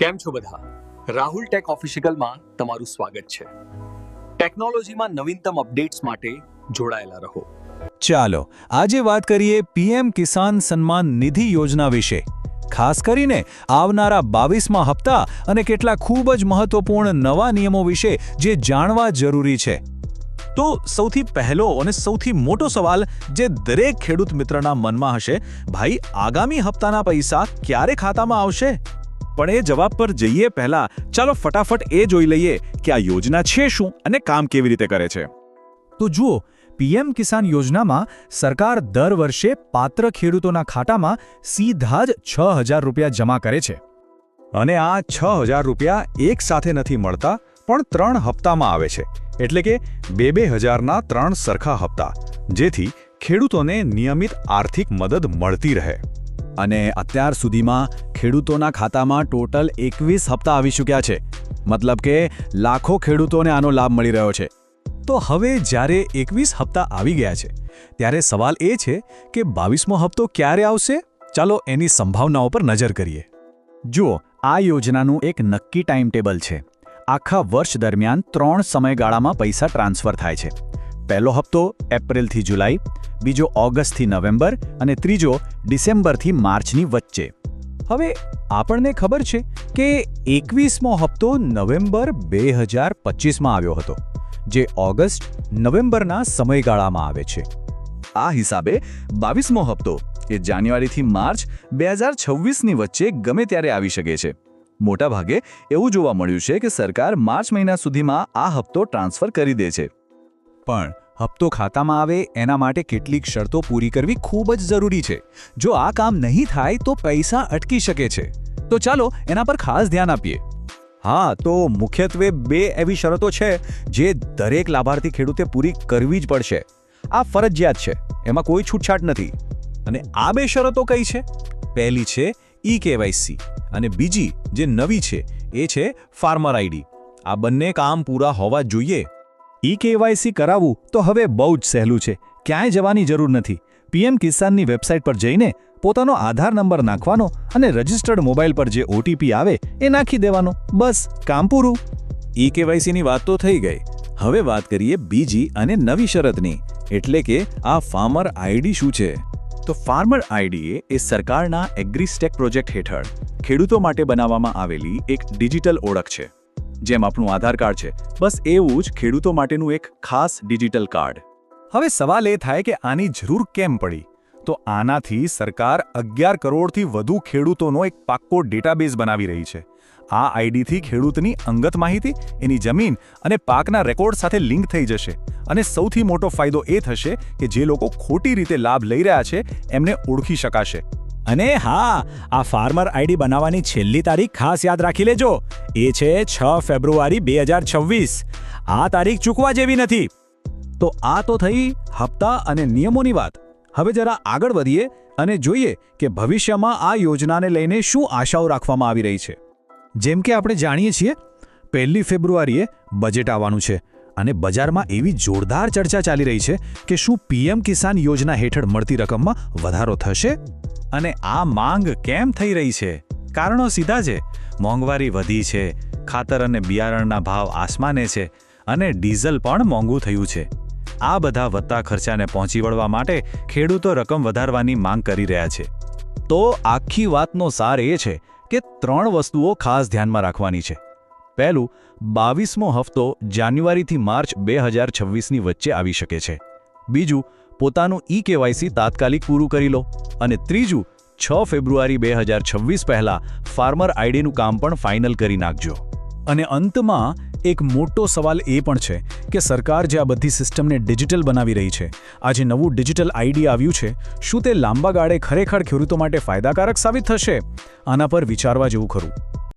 કેમ છો બધા? રાહુલ ટેક ઓફિશિયલમાં તમારું સ્વાગત છે. ટેકનોલોજીમાં નવીનતમ અપડેટ્સ માટે જોડાયેલા રહો. ચાલો, આજે વાત કરીએ પીએમ કિસાન સન્માન નિધિ યોજના વિશે. ખાસ કરીને આવનારા બાવીસમાં હપ્તા અને કેટલા ખૂબ જ મહત્વપૂર્ણ નવા નિયમો વિશે જે જાણવા જરૂરી છે. તો સૌથી પહેલો અને સૌથી મોટો સવાલ જે દરેક ખેડૂત મિત્રના મનમાં હશે, ભાઈ, આગામી હપ્તાના પૈસા ક્યારે ખાતામાં આવશે? પણ એ જવાબ પર જઈએ પહેલા, ચાલો ફટાફટ એ જોઈ લઈએ કે આ યોજના છે શું અને કામ કેવી રીતે કરે છે. તો જુઓ, પીએમ કિસાન યોજનામાં સરકાર દર વર્ષે પાત્ર ખેડૂતોના ખાતામાં સીધા જ છ હજાર રૂપિયા જમા કરે છે. અને આ છ હજાર રૂપિયા એક સાથે નથી મળતા, પણ ત્રણ હપ્તામાં આવે છે. એટલે કે બે બે હજારના ત્રણ સરખા હપ્તા, જેથી ખેડૂતોને નિયમિત આર્થિક મદદ મળતી રહે. અને અત્યાર સુધીમાં ખેડૂતોના ખાતામાં ટોટલ એકવીસ હપ્તા આવી ચૂક્યા છે. મતલબ કે લાખો ખેડૂતોને આનો લાભ મળી રહ્યો છે. તો હવે જ્યારે એકવીસ હપ્તા આવી ગયા છે, ત્યારે સવાલ એ છે કે બાવીસમો હપ્તો ક્યારે આવશે? ચાલો એની સંભાવનાઓ પર નજર કરીએ. જુઓ, આ યોજનાનું એક નક્કી ટાઈમ ટેબલ છે. આખા વર્ષ દરમિયાન ત્રણ સમયગાળામાં પૈસા ટ્રાન્સફર થાય છે. પહેલો હપ્તો એપ્રિલથી જુલાઈ, બીજો ઓગસ્ટથી નવેમ્બર અને ત્રીજો ડિસેમ્બરથી માર્ચની વચ્ચે. હવે આપણને ખબર છે કે એકવીસમો હપ્તો નવેમ્બર બે હજાર પચીસમાં આવ્યો હતો, જે ઓગસ્ટ, નવેમ્બરના સમયગાળામાં આવે છે. આ હિસાબે બાવીસમો હપ્તો એ જાન્યુઆરીથી માર્ચ બે હજાર છવ્વીસની વચ્ચે ગમે ત્યારે આવી શકે છે. મોટાભાગે એવું જોવા મળ્યું છે કે સરકાર માર્ચ મહિના સુધીમાં આ હપ્તો ટ્રાન્સફર કરી દે છે. પણ હપ્તો ખાતામાં આવે, એના માટે કેટલીક શરતો પૂરી કરવી ખૂબ જ જરૂરી છે. જો આ કામ નહીં થાય તો પૈસા અટકી શકે છે. તો ચાલો એના પર ખાસ ધ્યાન આપીએ. હા, તો મુખ્યત્વે બે એવી શરતો છે જે દરેક લાભાર્થી ખેડૂતે પૂરી કરવી જ પડશે. આ ફરજિયાત છે, એમાં કોઈ છૂટછાટ નથી. અને આ બે શરતો કઈ છે? પહેલી છે ઈ કેવાયસી અને બીજી જે નવી છે એ છે ફાર્મર આઈડી. આ બંને કામ પૂરા હોવા જોઈએ ઈ કેવાયસી કરાવવું તો હવે બહુ જ સહેલું છે. ક્યાંય જવાની જરૂર નથી. પીએમ કિસાનની વેબસાઇટ પર જઈને પોતાનો આધાર નંબર નાખવાનો અને રજિસ્ટર્ડ મોબાઈલ પર જે ઓટીપી આવે એ નાખી દેવાનો. બસ, કામ પૂરું. ઈ કેવાયસીની વાત તો થઈ ગઈ. હવે વાત કરીએ બીજી અને નવી શરતની. એટલે કે આ ફાર્મર આઈડી શું છે? તો ફાર્મર આઈડી એ સરકારના એગ્રીસ્ટેક પ્રોજેક્ટ હેઠળ ખેડૂતો માટે બનાવવામાં આવેલી એક ડિજિટલ ઓળખ છે. જેમ આપણું આધાર કાર્ડ છે. બસ એવું જ ખેડૂતો માટેનું એક ખાસ ડિજિટલ કાર્ડ. હવે સવાલ એ થાય કે આની જરૂર કેમ પડી? તો આનાથી સરકાર અગિયાર કરોડથી વધુ ખેડૂતોનો એક પાક્કો ડેટાબેઝ બનાવી રહી છે. આ આઈડીથી ખેડૂતની અંગત માહિતી, એની જમીન અને પાકના રેકોર્ડ સાથે લિંક થઈ જશે. અને સૌથી મોટો ફાયદો એ થશે કે જે લોકો ખોટી રીતે લાભ લઈ રહ્યા છે, એમને ઓળખી શકાશે. અને હા, આ ફાર્મર આઈડી બનાવવાની છેલ્લી તારીખ ખાસ યાદ રાખી લેજો. એ છે છ ફેબ્રુઆરી બે હજાર છવ્વીસ. આ તારીખ ચૂકવા જેવી નથી. તો આ તો થઈ હપ્તા અને નિયમોની વાત. હવે જરા આગળ વધીએ અને જોઈએ કે ભવિષ્યમાં આ યોજનાને લઈને શું આશાઓ રાખવામાં આવી રહી છે. જેમ કે આપણે જાણીએ છીએ, પહેલી ફેબ્રુઆરીએ બજેટ આવવાનું છે અને બજારમાં એવી જોરદાર ચર્ચા ચાલી રહી છે કે શું પીએમ કિસાન યોજના હેઠળ મળતી રકમમાં વધારો થશે? અને આ માંગ કેમ થઈ રહી છે? કારણો સીધા છે. મોંઘવારી વધી છે. ખાતર અને બિયારણના ભાવ આસમાને છે અને ડીઝલ પણ મોંઘું થયું છે. આ બધા વધતા ખર્ચાને પહોંચી વળવા માટે ખેડૂતો રકમ વધારવાની માંગ કરી રહ્યા છે. તો આખી વાતનો સાર એ છે કે ત્રણ વસ્તુઓ ખાસ ધ્યાનમાં રાખવાની છે. પહેલું, બાવીસમો હપ્તો જાન્યુઆરીથી માર્ચ બે હજાર છવ્વીસની વચ્ચે આવી શકે છે. બીજું પોતાનું ઈ કેવાયસી તાત્કાલિક પૂરું કરી લો. અને ત્રીજું, છ ફેબ્રુઆરી બે હજાર છવ્વીસ પહેલાં ફાર્મર આઈડીનું કામ પણ ફાઇનલ કરી નાખજો. અને અંતમાં એક મોટો સવાલ એ પણ છે કે સરકાર જે આ બધી સિસ્ટમને ડિજિટલ બનાવી રહી છે, આ જે નવું ડિજિટલ આઈડી આવ્યું છે, શું તે લાંબા ગાળે ખરેખર ખેડૂતો માટે ફાયદાકારક સાબિત થશે? આના પર વિચારવા જેવું ખરું.